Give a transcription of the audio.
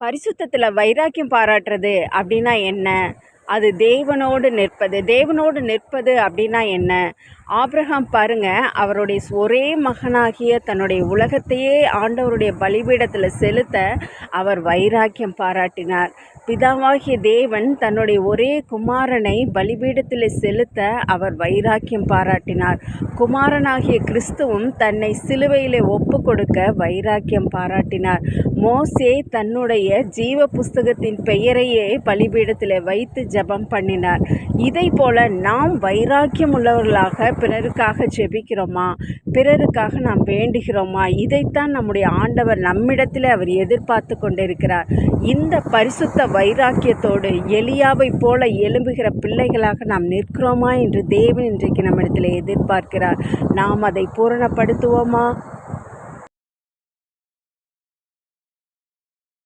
பரிசுத்தத்தில் வைராக்கியம் பாராட்டுறது அப்படின்னா என்ன? அது தேவனோடு நிற்பது. தேவனோடு நிற்பது அப்படின்னா என்ன? ஆப்ரஹாம் பாருங்க அவருடைய ஒரே மகனாகிய தன்னுடைய உலகத்தையே ஆண்டவருடைய பலிபீடத்தில் செலுத்த அவர் வைராக்கியம் பாராட்டினார். பிதாவாகிய தேவன் தன்னுடைய ஒரே குமாரனை பலிபீடத்தில் செலுத்த அவர் வைராக்கியம் பாராட்டினார். குமாரனாகிய கிறிஸ்துவும் தன்னை சிலுவையில் ஒப்பு கொடுக்க வைராக்கியம் பாராட்டினார். மோசே தன்னுடைய ஜீவ புஸ்தகத்தின் பெயரையே பலிபீடத்தில் வைத்து ஜெபம் பண்ணினார். இதை போல நாம் வைராக்கியம் உள்ளவர்களாக பிறருக்காக ஜெபிக்கிறோமா? பிறருக்காக நாம் வேண்டுகிறோமா? இதைத்தான் நம்முடைய ஆண்டவர் நம்மிடத்தில் அவர் எதிர்பார்த்து கொண்டிருக்கிறார். இந்த பரிசுத்த வைராக்கியத்தோடு எலியாவை போல எழும்புகிற பிள்ளைகளாக நாம் நிற்கிறோமா? என்று தேவன் இன்றைக்கு நம்மிடத்தில் எதிர்பார்க்கிறார். நாம் அதை பூரணப்படுத்துவோமா?